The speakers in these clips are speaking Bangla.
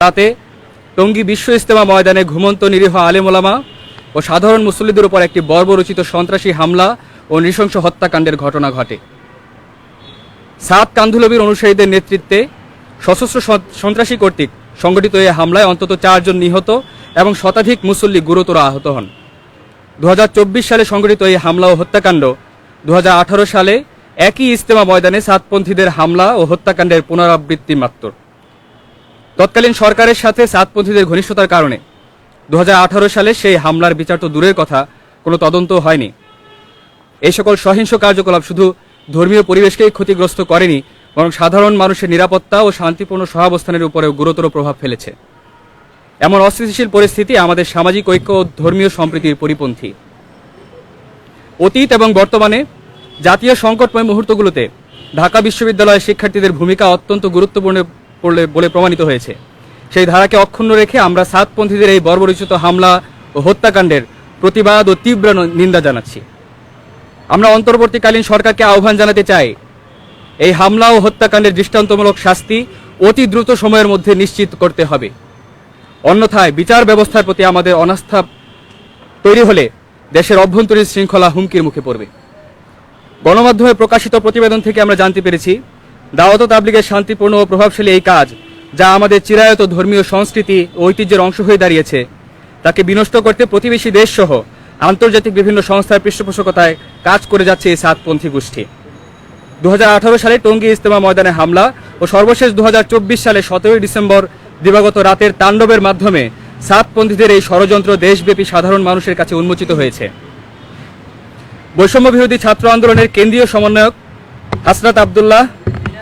রাতে টঙ্গী বিশ্ব ইস্তেমা ময়দানে ঘুমন্ত নিরীহ আলেমোলামা ও সাধারণ মুসল্লিদের উপর একটি বর্বরচিত সন্ত্রাসী হামলা ও নৃশংস হত্যাকাণ্ডের ঘটনা ঘটে। সাত কান্ধুলবির অনুসারীদের নেতৃত্বে সশস্ত্র সন্ত্রাসী কর্তৃক সংগঠিত এই হামলায় অন্তত চারজন নিহত এবং শতাধিক মুসল্লি গুরুতর আহত হন। দু হাজার চব্বিশ সালে সংগঠিত এই হামলা ও হত্যাকাণ্ড দু হাজার আঠারো সালে একই ইস্তেমা ময়দানে সাতপন্থীদের হামলা ও হত্যাকাণ্ডের পুনরাবৃত্তি মাত্র। তৎকালীন সরকারের সাথে সাতপন্থীদের ঘনিষ্ঠতার কারণে দু হাজার আঠারো সালে সেই হামলার বিচার তো দূরের কথা, কোনো তদন্ত হয়নি। এই সকল সহিংস কার্যকলাপ শুধু ধর্মীয় পরিবেশকেই ক্ষতিগ্রস্ত করেনি, বরং সাধারণ মানুষের নিরাপত্তা ও শান্তিপূর্ণ সহাবস্থানের উপরেও গুরুতর প্রভাব ফেলেছে। এমন অস্থিতিশীল পরিস্থিতি আমাদের সামাজিক ঐক্য ও ধর্মীয় সম্প্রীতির পরিপন্থী। অতীত এবং বর্তমানে জাতীয় সংকটময় মুহূর্তগুলোতে ঢাকা বিশ্ববিদ্যালয়ের শিক্ষার্থীদের ভূমিকা অত্যন্ত গুরুত্বপূর্ণ পড়লে বলে প্রমাণিত হয়েছে। সেই ধারাকে অক্ষুণ্ণ রেখে আমরা সাতপন্থীদের এই বর্বরচিত হামলা ও হত্যাকাণ্ডের প্রতিবাদ ও তীব্র নিন্দা জানাচ্ছি। আমরা অন্তর্বর্তীকালীন সরকারকে আহ্বান জানাতে চাই, এই হামলা ও হত্যাকাণ্ডের দৃষ্টান্তমূলক শাস্তি অতি দ্রুত সময়ের মধ্যে নিশ্চিত করতে হবে। অন্যথায় বিচার ব্যবস্থার প্রতি আমাদের অনাস্থা তৈরি হলে দেশের অভ্যন্তরীণ শৃঙ্খলা হুমকির মুখে পড়বে। গণমাধ্যমে প্রকাশিত প্রতিবেদন থেকে আমরা জানতে পেরেছি দাওয়াত তাবলিগের শান্তিপূর্ণ ও প্রভাবশালী এই কাজ, যা আমাদের চিরায়ত ধর্মীয় সংস্কৃতি ও ঐতিহ্যের অংশ হয়ে দাঁড়িয়েছে। তাকে বিনষ্ট করতে প্রতিবেশী দেশ সহ আন্তর্জাতিক বিভিন্ন সংস্থার পৃষ্ঠপোষকতায় কাজ করে যাচ্ছে এই সাতপন্থী গোষ্ঠী। দুহাজার আঠারো সালে টঙ্গী ইস্তেমা ময়দানে হামলা ও সর্বশেষ দু হাজার চব্বিশ সালে সতেরোই ডিসেম্বর দিবাগত রাতের তাণ্ডবের মাধ্যমে সাতপন্থীদের এই ষড়যন্ত্র দেশব্যাপী সাধারণ মানুষের কাছে উন্মোচিত হয়েছে। বৈষম্য বিরোধী ছাত্র আন্দোলনের কেন্দ্রীয় সমন্বয়ক হাসরাত আবদুল্লাহ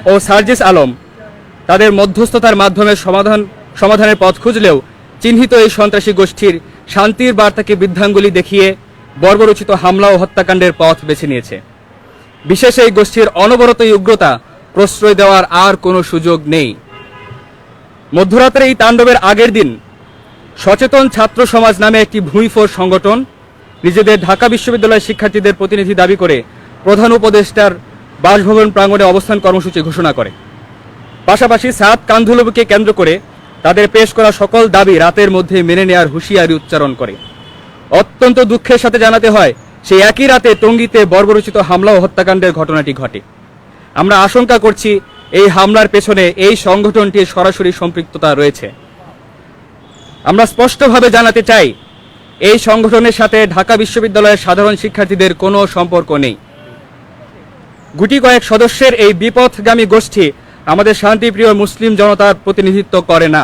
ও সার্জিস আলম তাদের মধ্যস্থতার মাধ্যমে সমাধান, সমাধানের পথ খুঁজলেও চিহ্নিত এই সন্ত্রাসী গোষ্ঠীর শান্তির বার্তাকে বৃদ্ধাঙ্গুলি দেখিয়ে বর্বরচিত হামলা ও হত্যাকাণ্ডের পথ বেছে নিয়েছে। বিশেষ এই গোষ্ঠীর অনবরত উগ্রতা প্রশ্রয় দেওয়ার আর কোনো সুযোগ নেই। মধ্যরাতের এই তাণ্ডবের আগের দিন সচেতন ছাত্র সমাজ নামে একটি ভূঁইফোর সংগঠন নিজেদের ঢাকা বিশ্ববিদ্যালয়ের শিক্ষার্থীদের প্রতিনিধি দাবি করে প্রধান উপদেষ্টার বাসভবন প্রাঙ্গণে অবস্থান কর্মসূচি ঘোষণা করে। পাশাপাশি সাত কান্ধুলবুকে কেন্দ্র করে তাদের পেশ করা সকল দাবি রাতের মধ্যে মেনে নেওয়ার হুঁশিয়ারি উচ্চারণ করে। অত্যন্ত দুঃখের সাথে জানাতে হয়, সেই একই রাতে টঙ্গীতে বর্বরচিত হামলা ও হত্যাকাণ্ডের ঘটনাটি ঘটে। আমরা আশঙ্কা করছি, এই হামলার পেছনে এই সংগঠনটির সরাসরি সম্পৃক্ততা রয়েছে। আমরা স্পষ্টভাবে জানাতে চাই, এই সংগঠনের সাথে ঢাকা বিশ্ববিদ্যালয়ের সাধারণ শিক্ষার্থীদের কোনো সম্পর্ক নেই। গুটি কয়েক সদস্যের এই বিপথগামী গোষ্ঠী আমাদের শান্তিপ্রিয় মুসলিম জনতার প্রতিনিধিত্ব করে না।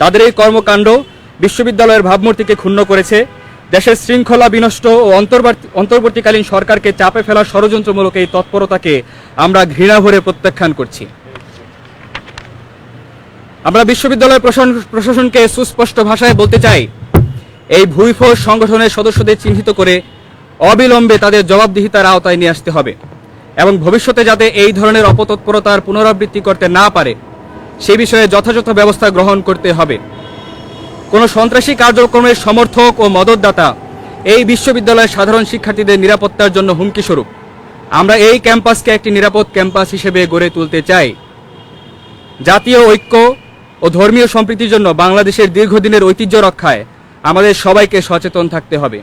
তাদের এই কর্মকাণ্ড বিশ্ববিদ্যালয়ের ভাবমূর্তিকে ক্ষুণ্ণ করেছে। দেশের শৃঙ্খলা বিনষ্ট ও অন্তর্বর্তীকালীন সরকারকে চাপে ফেলার ষড়যন্ত্রমূলক এই তৎপরতাকে আমরা ঘৃণা ভরে প্রত্যাখ্যান করছি। আমরা বিশ্ববিদ্যালয় প্রশাসনকে সুস্পষ্ট ভাষায় বলতে চাই, এই ভুইফোর সংগঠনের সদস্যদের চিহ্নিত করে অবিলম্বে তাদের জবাবদিহিতার আওতায় নিয়ে আসতে হবে। এবং ভবিষ্যতে যাতে এই ধরনের অপতৎপরতার পুনরাবৃত্তি করতে না পারে, সে বিষয়ে যথাযথ ব্যবস্থা গ্রহণ করতে হবে। কোনো সন্ত্রাসী কার্যক্রমের সমর্থক ও মদতদাতা এই বিশ্ববিদ্যালয়ের সাধারণ শিক্ষার্থীদের নিরাপত্তার জন্য হুমকি স্বরূপ আমরা এই ক্যাম্পাসকে একটি নিরাপদ ক্যাম্পাস হিসেবে গড়ে তুলতে চাই। জাতীয় ঐক্য ও ধর্মীয় সম্প্রীতির জন্য বাংলাদেশের দীর্ঘদিনের ঐতিহ্য রক্ষায় আমাদের সবাইকে সচেতন থাকতে হবে।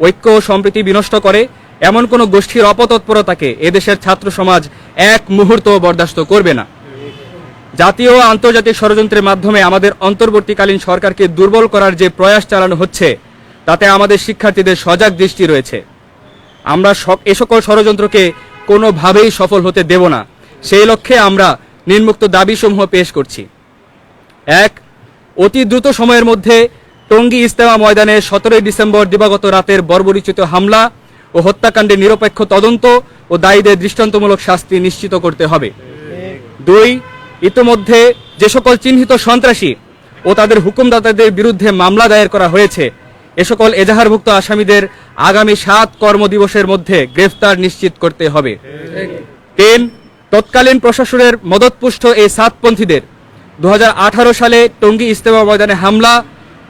ঐক্য ও সম্প্রীতি বিনষ্ট করে এমন কোনো গোষ্ঠীর অপতৎপরতাকে এদেশের ছাত্র সমাজ এক মুহূর্ত বরদাস্ত করবে না। জাতীয় ও আন্তর্জাতিক ষড়যন্ত্রের মাধ্যমে আমাদের অন্তর্বর্তীকালীন সরকারকে দুর্বল করার যে প্রয়াস চালানো হচ্ছে, তাতে আমাদের শিক্ষার্থীদের সজাগ দৃষ্টি রয়েছে। আমরা এ সকল ষড়যন্ত্রকে কোনোভাবেই সফল হতে দেব না। সেই লক্ষ্যে আমরা নিম্মুক্ত দাবিসমূহ পেশ করছি। এক, অতি দ্রুত সময়ের মধ্যে টঙ্গী ইস্তেমা ময়দানে সতেরোই ডিসেম্বর দিবাগত রাতের বর্বরিচিত হামলা ও হত্যাকাণ্ডের নিরপেক্ষ তদন্ত ও দায়ীদের দৃষ্টান্তমূলক শাস্তি নিশ্চিত করতে হবে। দুই, ইতোমধ্যে যে সকল চিহ্নিত সন্ত্রাসী ও তাদের হুকুমদাতাদের বিরুদ্ধে মামলা দায়ের করা হয়েছে, এ সকল এজাহারভুক্ত আসামিদের আগামী সাত কর্মদিবসের মধ্যে গ্রেফতার নিশ্চিত করতে হবে। তিন, তৎকালীন প্রশাসনের মদতপুষ্ট এই সাতপন্থীদের দু হাজার আঠারো সালে টঙ্গী ইস্তেমা ময়দানে হামলা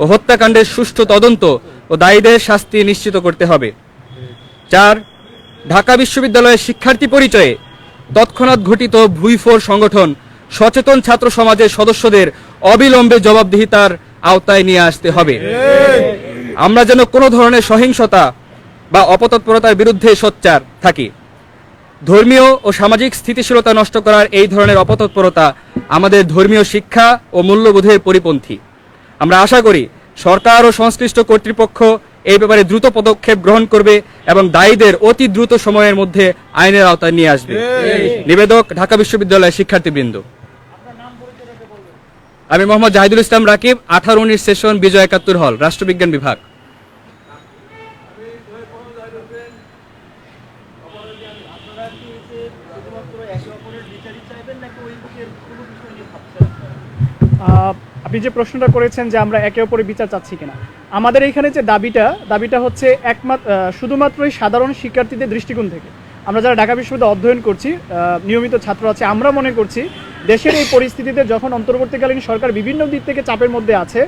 ও হত্যাকাণ্ডের সুষ্ঠু তদন্ত ও দায়ীদের শাস্তি নিশ্চিত করতে হবে। চার ঢাকা বিশ্ববিদ্যালয়ের শিক্ষার্থী পরিচয়ে তৎক্ষণাৎ ঘটিত ভুইফোর সংগঠন সচেতন ছাত্র সমাজের সদস্যদের অবিলম্বে জবাবদিহিতার আওতায় নিয়ে আসতে হবে। আমরা যেন কোনো ধরনের সহিংসতা বা অপতৎপরতার বিরুদ্ধে সোচ্চার থাকি। ধর্মীয় ও সামাজিক স্থিতিশীলতা নষ্ট করার এই ধরনের অপতৎপরতা আমাদের ধর্মীয় শিক্ষা ও মূল্যবোধের পরিপন্থী। আমরা আশা করি সরকার ও সংশ্লিষ্ট কর্তৃপক্ষ এই ব্যাপারে দ্রুত পদক্ষেপ গ্রহণ করবে এবং দায়ীদের অতি দ্রুত সময়ের মধ্যে আইনের আওতায় নিয়ে আসবে। নিবেদক ঢাকা বিশ্ববিদ্যালয়ের শিক্ষার্থীবৃন্দ। আমি মোহাম্মদ জাহিদুল ইসলাম রাকিব আঠারো উনিশ সেশন বিজয় একাত্তর হল রাষ্ট্রবিজ্ঞান বিভাগ। আহ, আপনি যে প্রশ্নটা করেছেন যে আমরা একে অপরের বিচার চাচ্ছি কিনা, আমাদের এইখানে যে দাবিটা দাবিটা হচ্ছে একমাত্র শুধুমাত্রই সাধারণ শিক্ষার্থীদের দৃষ্টিকোণ থেকে। আমরা যারা ঢাকা বিশ্ববিদ্যালয়ে অধ্যয়ন করছি নিয়মিত ছাত্র আছে, আমরা মনে করছি দেশের এই পরিস্থিতিতে যখন অন্তর্বর্তীকালীন সরকার বিভিন্ন দিক থেকে চাপের মধ্যে আছে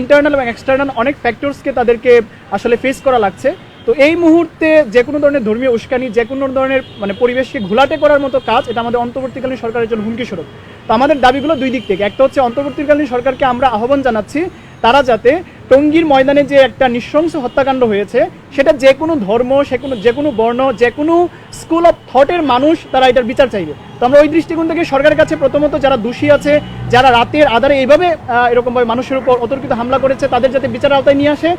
ইন্টারনাল এবং এক্সটার্নাল অনেক ফ্যাক্টরসকে তাদেরকে আসলে ফেস করা লাগছে। তো এই মুহূর্তে যে কোনো ধরনের ধর্মীয় উস্কানি, যে কোনো ধরনের মানে পরিবেশকে ঘোলাটে করার মতো কাজ, এটা আমাদের অন্তর্বর্তীকালীন সরকারের জন্য হুমকি স্বরূপ। তো আমাদের দাবিগুলো দুই দিক থেকে। একটা হচ্ছে অন্তর্বর্তীকালীন সরকারকে আমরা আহ্বান জানাচ্ছি, তারা যাতে টঙ্গীর ময়দানে যে একটা নৃশংস হত্যাকাণ্ড হয়েছে, সেটা যে কোনো ধর্ম, সে কোনো, যে কোনো বর্ণ, যে কোনো স্কুল অফ থটের মানুষ, তারা এটার বিচার চাইবে। তো আমরা ওই দৃষ্টিকোণ থেকে সরকারের কাছে প্রথমত যারা দোষী আছে, যারা রাতের আধারে এইভাবে এরকমভাবে মানুষের উপর অতর্কিত হামলা করেছে, তাদের যাতে বিচার আওতায় নিয়ে আসে।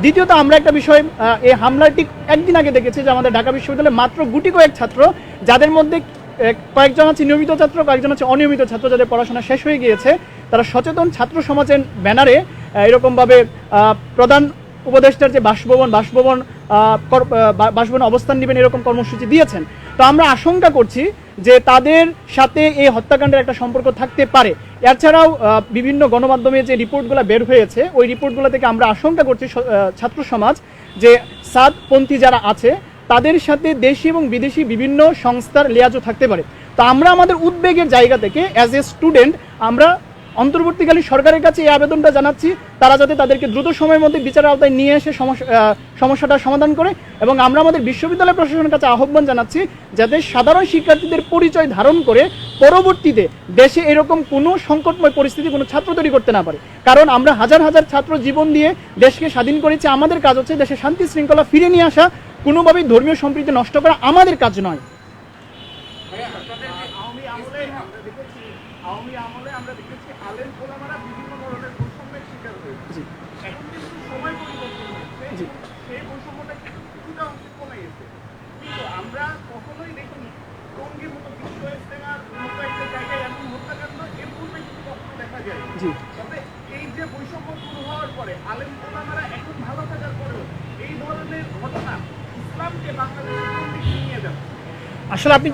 দ্বিতীয়ত আমরা একটা বিষয় এই হামলাটি একদিন আগে দেখেছি যে আমাদের ঢাকা বিশ্ববিদ্যালয়ে মাত্র গুটি কয়েক ছাত্র, যাদের মধ্যে কয়েকজন আছে নিয়মিত ছাত্র, কয়েকজন আছে অনিয়মিত ছাত্র, যাদের পড়াশোনা শেষ হয়ে গিয়েছে, তারা সচেতন ছাত্র সমাজের ব্যানারে এরকমভাবে প্রধান উপদেষ্টার যে বাসভবন বাসভবন বাসভবনে অবস্থান নেবেন এরকম কর্মসূচি দিয়েছেন। তো আমরা আশঙ্কা করছি যে তাদের সাথে এই হত্যাকাণ্ডের একটা সম্পর্ক থাকতে পারে। এছাড়াও বিভিন্ন গণমাধ্যমে যে রিপোর্টগুলো বের হয়েছে, ওই রিপোর্টগুলো থেকে আমরা আশঙ্কা করছি ছাত্র সমাজ যে সাদপন্থী যারা আছে, তাদের সাথে দেশি এবং বিদেশি বিভিন্ন সংস্থার লেয়াজও থাকতে পারে। তো আমরা আমাদের উদ্বেগের জায়গা থেকে অ্যাজ এ স্টুডেন্ট আমরা অন্তর্বর্তীকালীন সরকারের কাছে এই আবেদনটা জানাচ্ছি। তারা যাতে তাদেরকে দ্রুত সময়ের মধ্যে বিচার আওতায় নিয়ে এসে সমস্যাটা সমাধান করে এবং আমরা আমাদের বিশ্ববিদ্যালয় প্রশাসনের কাছে আহ্বান জানাচ্ছি যাতে সাধারণ শিক্ষার্থীদের পরিচয় ধারণ করে পরবর্তীতে দেশে এরকম কোনো সংকটময় পরিস্থিতি কোনো ছাত্র তৈরি করতে না পারে। কারণ আমরা হাজার হাজার ছাত্র জীবন দিয়ে দেশকে স্বাধীন করেছি, আমাদের কাজ হচ্ছে দেশে শান্তি শৃঙ্খলা ফিরে নিয়ে আসা। কোনোভাবেই ধর্মীয় সম্প্রীতি নষ্ট করা আমাদের কাজ নয়। জি। তবে এই যে বৈষম্য শুরু হওয়ার পরে আলেম ওলামারা এখন ভালো থাকার পরেও এই ধরনের ঘটনা ইসলামকে বাংলাদেশের কোন দিকে নিয়ে যাবে। আসলে আপনি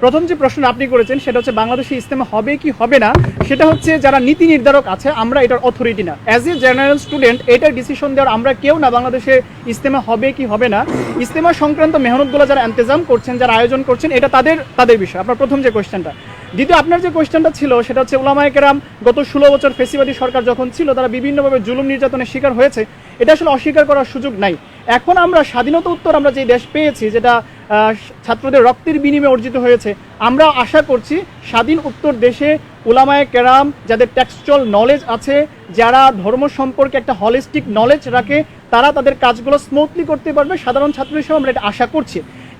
প্রথম যে প্রশ্ন আপনি করেছেন সেটা হচ্ছে বাংলাদেশে ইস্তেমা হবে কি হবে না? সেটা হচ্ছে যারা নীতি নির্ধারক আছে, আমরা এটার অথরিটি না। অ্যাজ এ জেনারেল স্টুডেন্ট এটার ডিসিশন দেওয়ার আমরা কেউ না, বাংলাদেশে ইস্তেমা হবে কি হবে না। ইস্তেমা সংক্রান্ত মেহনতগুলো যারা ইন্তজাম করছেন, যারা আয়োজন করছেন, এটা তাদের তাদের বিষয়। আপনার প্রথম যে কোয়েশ্চেনটা দ্বিতীয়, আপনার যে কোয়েশ্চেনটা ছিল, সেটা হচ্ছে ওলামায় কেরাম গত ষোলো বছর ফেসিবাদী সরকার যখন ছিল, তারা বিভিন্নভাবে জুলুম নির্যাতনের শিকার হয়েছে। এটা আসলে অস্বীকার করার সুযোগ নাই। এখন আমরা স্বাধীনতা উত্তর আমরা যে দেশ পেয়েছি, যেটা ছাত্রদের রক্তের বিনিময়ে অর্জিত হয়েছে, আমরা আশা করছি স্বাধীন উত্তর দেশে ওলামায় কেরাম যাদের টেক্সচুয়াল নলেজ আছে, যারা ধর্ম সম্পর্কে একটা হলিস্টিক নলেজ রাখে, তারা তাদের কাজগুলো স্মুথলি করতে পারবে। সাধারণ ছাত্র হিসেবে আমরা এটা আশা করছি।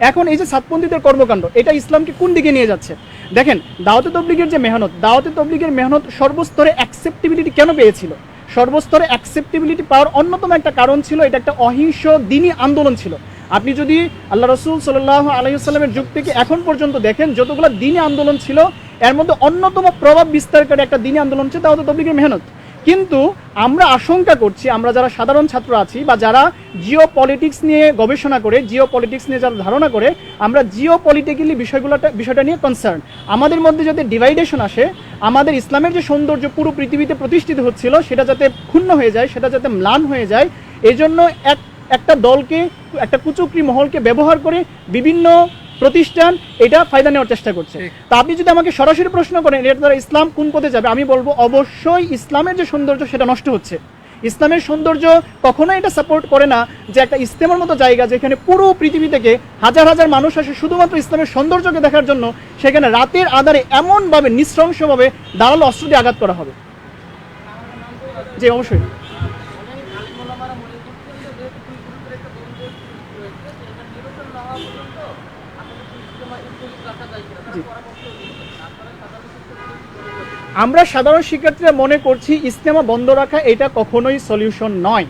এখন এই যে সাতপন্থীদের কর্মকাণ্ড, এটা ইসলামকে কোন দিকে নিয়ে যাচ্ছে? দেখেন, দাওয়াতে তবলিগের যে মেহনত, দাওয়াতে তবলিগের মেহনত সর্বস্তরে অ্যাকসেপ্টেবিলিটি কেন পেয়েছিল? সর্বস্তরে অ্যাকসেপ্টেবিলিটি পাওয়ার অন্যতম একটা কারণ ছিল, এটা একটা অহিংস দিনই আন্দোলন ছিল। আপনি যদি আল্লাহ রসুল সাল্লাহ আলাইসাল্লামের যুগ থেকে এখন পর্যন্ত দেখেন, যতগুলো দিনই আন্দোলন ছিল, এর মধ্যে অন্যতম প্রভাব বিস্তারকারী একটা দিনই আন্দোলন ছিল, তাও তো তবলিগের মেহনত। কিন্তু আমরা আশঙ্কা করছি, আমরা যারা সাধারণ ছাত্র আছি বা যারা জিও পলিটিক্স নিয়ে গবেষণা করে জিও পলিটিক্স নিয়ে যারা ধারণা করে, আমরা জিও পলিটিক্যালি বিষয়গুলো বিষয়টা নিয়ে কনসার্ন আমাদের মধ্যে যাতে ডিভাইডেশন আসে, আমাদের ইসলামের যে সৌন্দর্য পুরো পৃথিবীতে প্রতিষ্ঠিত হচ্ছিল, সেটা যাতে ক্ষুণ্ণ হয়ে যায়, সেটা যাতে ম্লান হয়ে যায়, এজন্য এক একটা দলকে একটা কুচক্রি মহলকে ব্যবহার করে বিভিন্ন প্রতিষ্ঠান এটা ফায়দা নেওয়ার চেষ্টা করছে। তা আপনি যদি আমাকে সরাসরি প্রশ্ন করেন এর দ্বারা ইসলাম কোন পথে যাবে আমি বলব অবশ্যই ইসলামের যে সৌন্দর্য সেটা নষ্ট হচ্ছে। ইসলামের সৌন্দর্য কখনোই এটা সাপোর্ট করে না যে একটা ইস্তেমার মতো জায়গা যেখানে পুরো পৃথিবী থেকে হাজার হাজার মানুষ আসে শুধুমাত্র ইসলামের সৌন্দর্যকে দেখার জন্য সেখানে রাতের আধারে এমনভাবে নৃশংসভাবে দাঁড়াল অস্ত্র দিয়ে আঘাত করা হবে। জি অবশ্যই। আমরা সাধারণ শিক্ষার্থীরা মনে করছি ইস্তেমা বন্ধ রাখা এটা কখনোই সলিউশন নয়।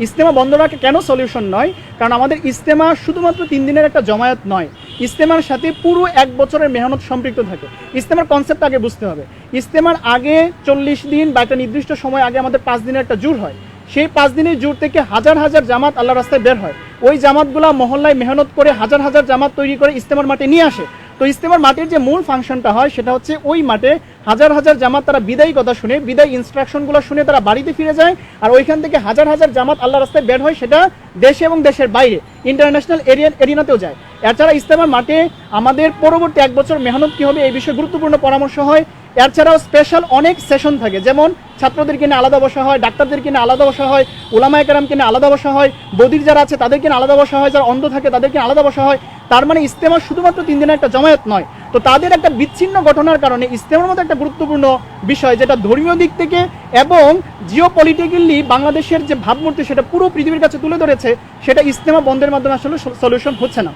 ইস্তেমা বন্ধ রাখা কেন সলিউশন নয়? কারণ আমাদের ইস্তেমা শুধুমাত্র তিন দিনের একটা জমায়েত নয়। ইস্তেমার সাথে পুরো এক বছরের মেহনত সম্পৃক্ত থাকে। ইস্তেমার কনসেপ্ট আগে বুঝতে হবে। ইস্তেমার আগে চল্লিশ দিন বা একটা নির্দিষ্ট সময় আগে আমাদের পাঁচ দিনের একটা জুর হয়। সেই পাঁচ দিনের জুর থেকে হাজার হাজার জামাত আল্লাহ রাস্তায় বের হয়। ওই জামাতগুলা মহল্লায় মেহনত করে হাজার হাজার জামাত তৈরি করে ইস্তেমার মাঠে নিয়ে আসে। তো ইস্তেমার মাঠের যে মূল ফাংশনটা হয়, সেটা হচ্ছে ওই মাঠে হাজার হাজার জামাত তারা বিদায়ী কথা শুনে, বিদায় ইনস্ট্রাকশনগুলো শুনে তারা বাড়িতে ফিরে যায় আর ওইখান থেকে হাজার হাজার জামাত আল্লাহ রাস্তায় বের হয়, সেটা দেশে এবং দেশের বাইরে ইন্টারন্যাশনাল এরিয়া এরিনাতেও যায়। এছাড়া ইস্তেমার মাঠে আমাদের পরবর্তী এক বছর মেহনত কী হবে এই বিষয়ে গুরুত্বপূর্ণ পরামর্শ হয়। এছাড়াও স্পেশাল অনেক সেশন থাকে, যেমন ছাত্রদের কিনে আলাদা বসা হয়, ডাক্তারদের নিয়ে আলাদা বসা হয় ওলামায় কেরামকে নিয়ে আলাদা বসা হয়, বদির যারা আছে তাদের নিয়ে আলাদা বসা হয়, যারা অন্ধ থাকে তাদেরকে নিয়ে আলাদা বসা হয়। তার মানে ইস্তেমা শুধুমাত্র তিন দিনের একটা জমায়েত নয়। তো তাদের একটা বিচ্ছিন্ন ঘটনার কারণে ইস্তেমার মতো একটা গুরুত্বপূর্ণ বিষয় যেটা ধর্মীয় দিক থেকে এবং জিও পলিটিক্যালি বাংলাদেশের যে ভাবমূর্তি সেটা পুরো পৃথিবীর কাছে তুলে ধরেছে, সেটা ইস্তেমা বন্ধের মাধ্যমে আসলে সলিউশন হচ্ছে না।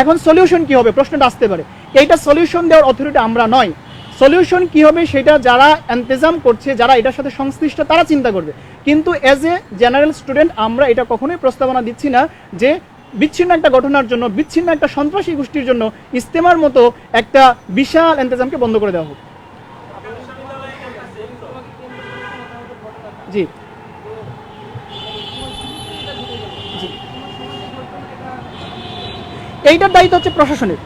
এখন সলিউশন কি হবে? প্রশ্নটা আসতে পারে। এইটা সলিউশন দেওয়ার অথরিটি আমরা নয়। সলিউশন কি হবে সেটা যারা এন্তেজাম করছে, যারা এটার সাথে সংশ্লিষ্ট, তারা চিন্তা করবে। কিন্তু অ্যাজ এ জেনারেল স্টুডেন্ট আমরা এটা কখনোই প্রস্তাবনা দিচ্ছি না যে বিচ্ছিন্ন একটা ঘটনার জন্য বিচ্ছিন্ন একটা সন্ত্রাসী গোষ্ঠীর জন্য ইস্তেমার মতো একটা বিশাল এন্তেজামকে বন্ধ করে দেওয়া হোক। জি। এইটার দায়িত্ব হচ্ছে প্রশাসনের।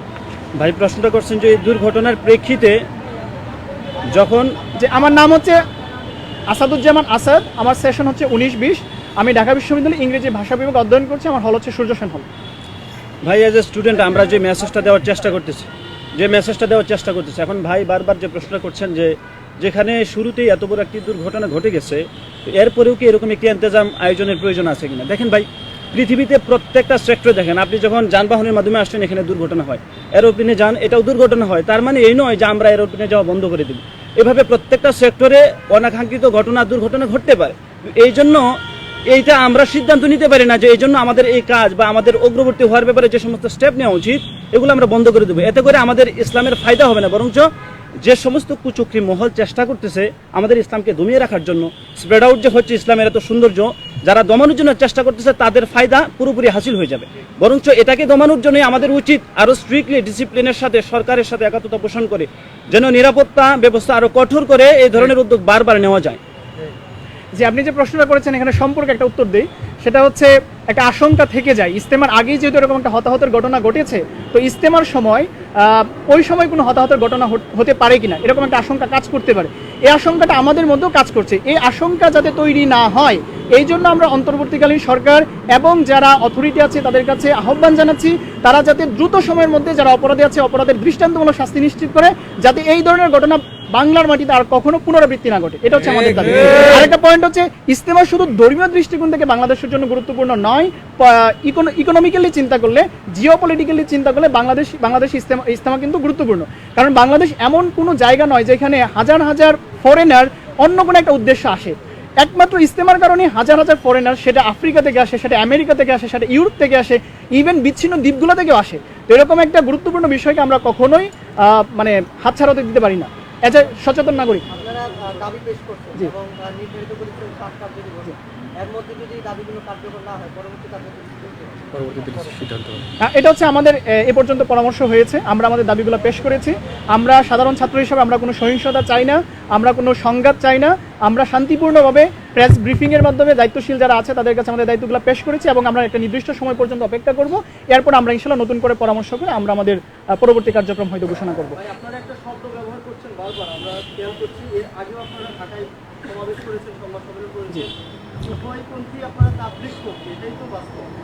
ভাই প্রশ্নটা করছেন যে এই দুর্ঘটনার প্রেক্ষিতে যখন যে আমার নাম হচ্ছে আসাদুজ্জামান আসাদ আমার সেশন হচ্ছে উনিশ বিশ। আমি ঢাকা বিশ্ববিদ্যালয়ে ইংরেজি ভাষা বিভাগ অধ্যয়ন করছি, আমার হল হচ্ছে সূর্য সেন হল। ভাই এজ এ স্টুডেন্ট আমরা যে মেসেজটা দেওয়ার চেষ্টা করতেছি, যে মেসেজটা দেওয়ার চেষ্টা করতেছি, এখন ভাই বারবার যে প্রশ্ন করছেন যে যেখানে শুরুতেই এত বড় একটি দুর্ঘটনা ঘটে গেছে, এরপরেও কি এরকম একটি ইন্তজাম আয়োজনের প্রয়োজন আছে কিনা? দেখেন ভাই, পৃথিবীতে প্রত্যেকটা সেক্টর দেখেন, আপনি যখন যানবাহনের মাধ্যমে আসছেন, এখানে দুর্ঘটনা হয়। এরোপ্লেনে যান, এটাও দুর্ঘটনা হয়, তার মানে এই নয় যে আমরা এরোপ্লেনে যাওয়া বন্ধ করে দিব। এভাবে প্রত্যেকটা সেক্টরে অনাকাঙ্ক্ষিত ঘটনা, দুর্ঘটনা ঘটতে পারে। এই জন্য এইটা আমরা সিদ্ধান্ত নিতে পারি না যে এই জন্য আমাদের এই কাজ বা আমাদের অগ্রবর্তী হওয়ার ব্যাপারে যে সমস্ত স্টেপ নেওয়া উচিত, এগুলো আমরা বন্ধ করে দেবো। এতে করে আমাদের ইসলামের ফায়দা হবে না, বরঞ্চ যে সমস্ত কুচক্রি মহল চেষ্টা করতেছে আমাদের ইসলামকে দমিয়ে রাখার জন্য স্প্রেড আউট যে হচ্ছে ইসলামের এত সৌন্দর্য, যারা দমানোর জন্য চেষ্টা করতেছে তাদের ফায়দা পুরোপুরি হাসিল হয়ে যাবে। বরঞ্চ এটাকে দমানোর জন্যই আমাদের উচিত আরও স্ট্রিক্টলি ডিসিপ্লিনের সাথে, সরকারের সাথে একাত্মতা পোষণ করে, যেন নিরাপত্তা ব্যবস্থা আরও কঠোর করে এই ধরনের উদ্যোগ বারবার নেওয়া যায়। যে আপনি যে প্রশ্নটা করেছেন, এখানে সম্পর্কে একটা উত্তর দিই। সেটা হচ্ছে, একটা আশঙ্কা থেকে যায়। ইস্তেমার আগেই যেহেতু এরকম একটা হতাহতের ঘটনা ঘটেছে, তো ইস্তেমার সময় ওই সময় কোনো হতাহতের ঘটনা হতে পারে কিনা, এরকম একটা আশঙ্কা কাজ করতে পারে। এই আশঙ্কাটা আমাদের মধ্যেও কাজ করছে। এই আশঙ্কা যাতে তৈরি না হয়, এই জন্য আমরা অন্তর্বর্তীকালীন সরকার এবং যারা অথরিটি আছে তাদের কাছে আহ্বান জানাচ্ছি, তারা যাতে দ্রুত সময়ের মধ্যে যারা অপরাধী আছে, অপরাধের দৃষ্টান্তমূলক শাস্তি নিশ্চিত করে, যাতে এই ধরনের ঘটনা বাংলার মাটিতে আর কখনো পুনরাবৃত্তি না ঘটে। এটা হচ্ছে আমাদের দাবি। আরেকটা পয়েন্ট হচ্ছে ইস্তেমা শুধু ধর্মীয় দৃষ্টিকোণ থেকে বাংলাদেশের জন্য গুরুত্বপূর্ণ নয় ইকোনমিক্যালি চিন্তা করলে জিও পলিটিক্যালি চিন্তা করলে বাংলাদেশ বাংলাদেশ ইস্তেমা ইস্তেমা কিন্তু গুরুত্বপূর্ণ। কারণ বাংলাদেশ এমন কোনো জায়গা নয় যেখানে হাজার হাজার ফরেনার অন্য কোনো একটা উদ্দেশ্য আসে। একমাত্র ইস্তেমার কারণে হাজার হাজার ফরেনার সেটা আফ্রিকা থেকে আসে, সেটা আমেরিকা থেকে আসে, সেটা ইউরোপ থেকে আসে ইভেন বিচ্ছিন্ন দ্বীপগুলো থেকেও আসে। এরকম একটা গুরুত্বপূর্ণ বিষয়কে আমরা কখনোই মানে হাতছাড়া হতে দিতে পারি না। এজ এ সচেতন নাগরিক। আপনারা আহ, দাবি পেশ করছেন জি। এর মধ্যে যদি দাবিগুলো কার্যকর না হয় পরবর্তী এটা হচ্ছে আমাদের এ পর্যন্ত পরামর্শ হয়েছে। আমরা আমাদের দাবিগুলো পেশ করেছি। আমরা সাধারণ ছাত্র হিসেবে আমরা কোনো সহিংসতা চাই না আমরা কোনো সংঘাত চাই না। আমরা শান্তিপূর্ণভাবে প্রেস ব্রিফিংয়ের মাধ্যমে দায়িত্বশীল যারা আছে তাদের কাছে আমাদের দায়িত্বগুলো পেশ করেছি এবং আমরা একটা নির্দিষ্ট সময় পর্যন্ত অপেক্ষা করব। এরপর আমরা ইনশাল্লাহ নতুন করে পরামর্শ করে আমরা আমাদের পরবর্তী কার্যক্রম হয়তো ঘোষণা করব। ভাই আপনারা একটা শব্দ ব্যবহার করছেন বারবার আমরা খেয়াল করছি এর আগেও আপনারা ঢাকায় সমাবেশ করেছেন সংবাদ সম্মেলন করেছেন উভয়পন্থী আপনারা তাবলিক করছে এটাই তো বাস্তব।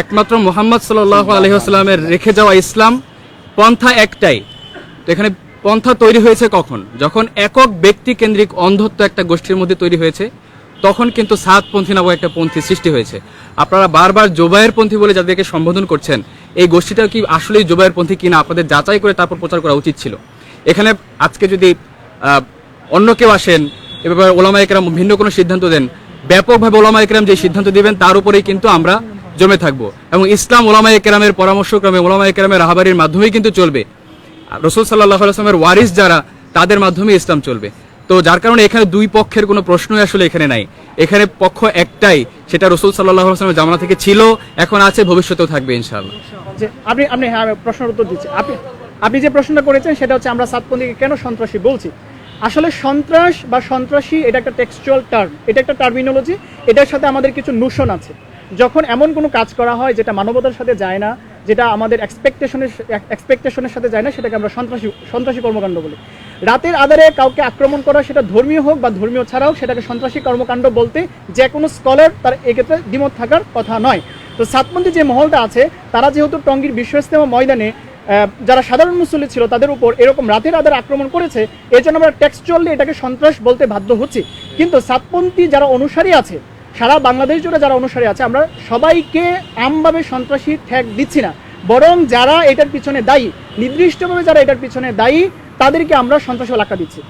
একমাত্র মোহাম্মদ সাল্লাহ আলহিহাস্লামের রেখে যাওয়া ইসলাম, পন্থা একটাই। এখানে পন্থা তৈরি হয়েছে কখন? যখন একক ব্যক্তি কেন্দ্রিক অন্ধত্ব একটা গোষ্ঠীর মধ্যে তৈরি হয়েছে, তখন কিন্তু সাতপন্থী নামক একটা পন্থী সৃষ্টি হয়েছে। আপনারা বারবার জোবায়ের পন্থী বলে যাদেরকে সম্বোধন করছেন, এই গোষ্ঠীটা কি আসলেই জোবায়ের পন্থী কিনা আপনাদের যাচাই করে তারপর প্রচার করা উচিত ছিল? এখানে আজকে যদি অন্য কেউ আসেন, এ ব্যাপারে ওলামা একরাম ভিন্ন কোনো সিদ্ধান্ত দেন, ব্যাপকভাবে ওলামা একরাম যে সিদ্ধান্ত দেবেন, তার উপরেই কিন্তু আমরা জমে থাকব। এবং ইসলাম ওলামা একরামের পরামর্শক্রমে ওলামা একরামের রাহাবারির মাধ্যমেই কিন্তু চলবে। রসুল সাল্লাহ আসলামের ওয়ারিস যারা, তাদের মাধ্যমে ইসলাম চলবে। তো যার কারণে এখানে দুই পক্ষের কোনো প্রশ্নই আসলে এখানে নাই। এখানে পক্ষ একটাই, সেটা রসুল সাল্লাহ আসলামের জামানা থেকে ছিল, এখন আছে, ভবিষ্যতেও থাকবে ইনশাআল্লাহ। আপনি আপনি হ্যাঁ প্রশ্নের উত্তর দিচ্ছি। আপনি আপনি যে প্রশ্নটা করেছেন, সেটা হচ্ছে আমরা সাতপন্থীকে কেন সন্ত্রাসী বলছি? আসলে সন্ত্রাস বা সন্ত্রাসী, এটা একটা টেক্সচুয়াল টার্ম এটা একটা টার্মিনোলজি এটার সাথে আমাদের কিছু নোশন আছে। যখন এমন কোনো কাজ করা হয় যেটা মানবতার সাথে যায় না, যেটা আমাদের এক্সপেকটেশনের এক্সপেকটেশনের সাথে যায় না, সেটাকে আমরা সন্ত্রাসী সন্ত্রাসী কর্মকাণ্ড বলি। রাতের আধারে কাউকে আক্রমণ করা সেটা ধর্মীয় হোক বা ধর্মীয় ছাড়াও সেটাকে সন্ত্রাসী কর্মকাণ্ড বলতে যে কোনো স্কলার তার এক্ষেত্রে দ্বিমত থাকার কথা নয়। তো সাতপন্থী যে মহলটা আছে, তারা যেহেতু টঙ্গীর বিশ্ব ইস্তেমা ময়দানে যারা সাধারণ মুসল্লি ছিল তাদের উপর এরকম রাতের আধারে আক্রমণ করেছে এর জন্য আমরা টেক্সচুয়ালি এটাকে সন্ত্রাস বলতে বাধ্য হচ্ছি। কিন্তু সাতপন্থী যারা অনুসারী আছে সারা বাংলাদেশ জুড়ে যারা অনুসারী আছে, আমরা সবাইকে আমভাবে সন্ত্রাসী ঠ্যাক দিচ্ছি না। বরং যারা এটার পিছনে দায়ী, নির্দিষ্টভাবে যারা এটার পিছনে দায়ী, তাদেরকে আমরা সন্ত্রাসী এলাকা দিচ্ছি।